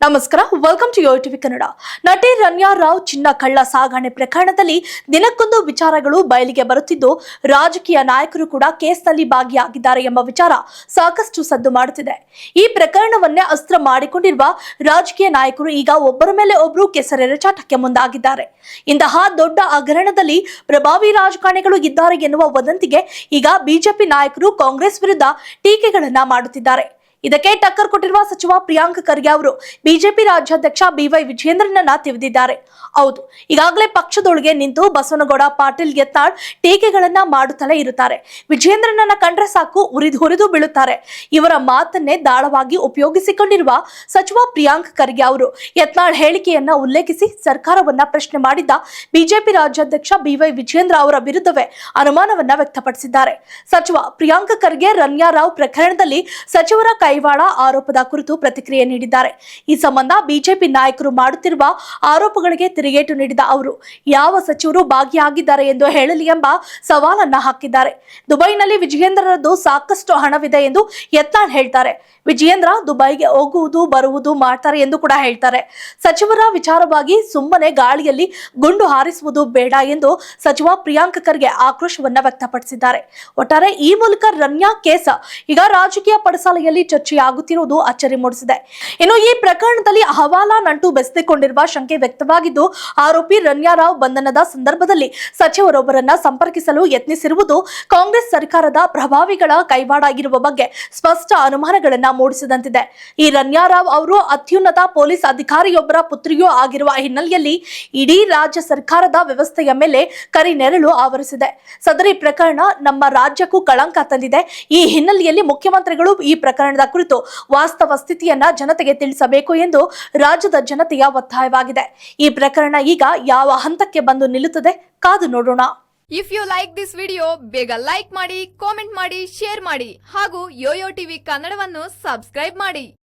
ನಮಸ್ಕಾರ welcome to Yo TV Kannada. ನಟಿ ರನ್ಯಾ ರಾವ್ ಚಿನ್ನ ಕಳ್ಳ ಸಾಗಣೆ ಪ್ರಕರಣದಲ್ಲಿ ದಿನಕ್ಕೊಂದು ವಿಚಾರಗಳು ಬಯಲಿಗೆ ಬರುತ್ತಿದ್ದು, ರಾಜಕೀಯ ನಾಯಕರು ಕೂಡ ಕೇಸ್ನಲ್ಲಿ ಭಾಗಿಯಾಗಿದ್ದಾರೆ ಎಂಬ ವಿಚಾರ ಸಾಕಷ್ಟು ಸದ್ದು ಮಾಡುತ್ತಿದೆ. ಈ ಪ್ರಕರಣವನ್ನೇ ಅಸ್ತ್ರ ಮಾಡಿಕೊಂಡಿರುವ ರಾಜಕೀಯ ನಾಯಕರು ಈಗ ಒಬ್ಬರ ಮೇಲೆ ಒಬ್ಬರು ಕೆಸರೆರಚಾಟಕ್ಕೆ ಮುಂದಾಗಿದ್ದಾರೆ. ಇಂತಹ ದೊಡ್ಡ ಹಗರಣದಲ್ಲಿ ಪ್ರಭಾವಿ ರಾಜಕಾರಣಿಗಳು ಇದ್ದಾರೆ ಎನ್ನುವ ವದಂತಿಗೆ ಈಗ ಬಿಜೆಪಿ ನಾಯಕರು ಕಾಂಗ್ರೆಸ್ ವಿರುದ್ಧ ಟೀಕೆಗಳನ್ನ ಮಾಡುತ್ತಿದ್ದಾರೆ. ಇದಕ್ಕೆ ಟಕ್ಕರ್ ಕೊಟ್ಟಿರುವ ಸಚಿವ ಪ್ರಿಯಾಂಕ್ ಖರ್ಗೆ ಅವರು ಬಿಜೆಪಿ ರಾಜ್ಯಾಧ್ಯಕ್ಷ ಬಿವೈ ವಿಜೇಂದ್ರನನ್ನ ತಿವಿದಿದ್ದಾರೆ. ಹೌದು, ಈಗಾಗಲೇ ಪಕ್ಷದೊಳಗೆ ನಿಂತು ಬಸವನಗೌಡ ಪಾಟೀಲ್ ಯತ್ನಾಳ್ ಟೀಕೆಗಳನ್ನ ಮಾಡುತ್ತಲೇ ಇರುತ್ತಾರೆ. ವಿಜೇಂದ್ರನನ್ನ ಕಂಡ್ರೆ ಸಾಕು ಉರಿದು ಹುರಿದು ಬೀಳುತ್ತಾರೆ. ಇವರ ಮಾತನ್ನೇ ದಾಳವಾಗಿ ಉಪಯೋಗಿಸಿಕೊಂಡಿರುವ ಸಚಿವ ಪ್ರಿಯಾಂಕ್ ಖರ್ಗೆ ಅವರು ಯತ್ನಾಳ್ ಹೇಳಿಕೆಯನ್ನ ಉಲ್ಲೇಖಿಸಿ ಸರ್ಕಾರವನ್ನ ಪ್ರಶ್ನೆ ಮಾಡಿದ್ದ ಬಿಜೆಪಿ ರಾಜ್ಯಾಧ್ಯಕ್ಷ ಬಿವೈ ವಿಜೇಂದ್ರ ಅವರ ವಿರುದ್ಧವೇ ಅನುಮಾನವನ್ನ ವ್ಯಕ್ತಪಡಿಸಿದ್ದಾರೆ. ಸಚಿವ ಪ್ರಿಯಾಂಕ್ ಖರ್ಗೆ ರನ್ಯಾ ರಾವ್ ಪ್ರಕರಣದಲ್ಲಿ ಸಚಿವರ ಕೈವಾಡ ಆರೋಪದ ಕುರಿತು ಪ್ರತಿಕ್ರಿಯೆ ನೀಡಿದ್ದಾರೆ. ಈ ಸಂಬಂಧ ಬಿಜೆಪಿ ನಾಯಕರು ಮಾಡುತ್ತಿರುವ ಆರೋಪಗಳಿಗೆ ತಿರುಗೇಟು ನೀಡಿದ ಅವರು, ಯಾವ ಸಚಿವರು ಭಾಗಿಯಾಗಿದ್ದಾರೆ ಎಂದು ಹೇಳಲಿ ಎಂಬ ಸವಾಲನ್ನ ಹಾಕಿದ್ದಾರೆ. ದುಬೈನಲ್ಲಿ ವಿಜಯೇಂದ್ರರದ್ದು ಸಾಕಷ್ಟು ಹಣವಿದೆ ಎಂದು ಯತ್ನಾಳ್ ಹೇಳ್ತಾರೆ. ವಿಜಯೇಂದ್ರ ದುಬೈಗೆ ಹೋಗುವುದು, ಬರುವುದು ಮಾಡ್ತಾರೆ ಎಂದು ಕೂಡ ಹೇಳ್ತಾರೆ. ಸಚಿವರ ವಿಚಾರವಾಗಿ ಸುಮ್ಮನೆ ಗಾಳಿಯಲ್ಲಿ ಗುಂಡು ಹಾರಿಸುವುದು ಬೇಡ ಎಂದು ಸಚಿವ ಪ್ರಿಯಾಂಕ್ ಖರ್ಗೆ ಆಕ್ರೋಶವನ್ನ ವ್ಯಕ್ತಪಡಿಸಿದ್ದಾರೆ. ಒಟ್ಟಾರೆ ಈ ಮೂಲಕ ರನ್ಯಾ ಕೇಸ ಈಗ ರಾಜಕೀಯ ಪಡಸಾಲೆಯಲ್ಲಿ ಚರ್ಚೆಯಾಗುತ್ತಿರುವುದು ಅಚ್ಚರಿ ಮೂಡಿಸಿದೆ. ಇನ್ನು ಈ ಪ್ರಕರಣದಲ್ಲಿ ಹವಾಲಾ ನಂಟು ಬೆಸೆದುಕೊಂಡಿರುವ ಶಂಕೆ ವ್ಯಕ್ತವಾಗಿದ್ದು, ಆರೋಪಿ ರನ್ಯಾರಾವ್ ಬಂಧನದ ಸಂದರ್ಭದಲ್ಲಿ ಸಚಿವರೊಬ್ಬರನ್ನ ಸಂಪರ್ಕಿಸಲು ಯತ್ನಿಸಿರುವುದು ಕಾಂಗ್ರೆಸ್ ಸರ್ಕಾರದ ಪ್ರಭಾವಿಗಳ ಕೈವಾಡ ಇರುವ ಬಗ್ಗೆ ಸ್ಪಷ್ಟ ಅನುಮಾನಗಳನ್ನ ಮೂಡಿಸಿದಂತಿದೆ. ಈ ರನ್ಯಾರಾವ್ ಅವರು ಅತ್ಯುನ್ನತ ಪೊಲೀಸ್ ಅಧಿಕಾರಿಯೊಬ್ಬರ ಪುತ್ರಿಯೂ ಆಗಿರುವ ಹಿನ್ನೆಲೆಯಲ್ಲಿ ಇಡೀ ರಾಜ್ಯ ಸರ್ಕಾರದ ವ್ಯವಸ್ಥೆಯ ಮೇಲೆ ಕರಿ ನೆರಳು ಆವರಿಸಿದೆ. ಸದರಿ ಪ್ರಕರಣ ನಮ್ಮ ರಾಜ್ಯಕ್ಕೂ ಕಳಂಕ ತಂದಿದೆ. ಈ ಹಿನ್ನೆಲೆಯಲ್ಲಿ ಮುಖ್ಯಮಂತ್ರಿಗಳು ಈ ಪ್ರಕರಣದ ಕುರಿತು ವಾಸ್ತವ ಸ್ಥಿತಿಯನ್ನ ಜನತೆಗೆ ತಿಳಿಸಬೇಕು ಎಂದು ರಾಜ್ಯದ ಜನತೆಯ ಒತ್ತಾಯವಾಗಿದೆ. ಈ ಪ್ರಕರಣ ಈಗ ಯಾವ ಹಂತಕ್ಕೆ ಬಂದು ನಿಲ್ಲುತ್ತದೆ ಕಾದು ನೋಡೋಣ. If you like this video ಬೇಗ ಲೈಕ್ ಮಾಡಿ ಕಾಮೆಂಟ್ ಮಾಡಿ ಶೇರ್ ಮಾಡಿ ಹಾಗೂ ಯೋಯೋ ಟಿವಿ ಕನ್ನಡವನ್ನು ಸಬ್ಸ್ಕ್ರೈಬ್ ಮಾಡಿ.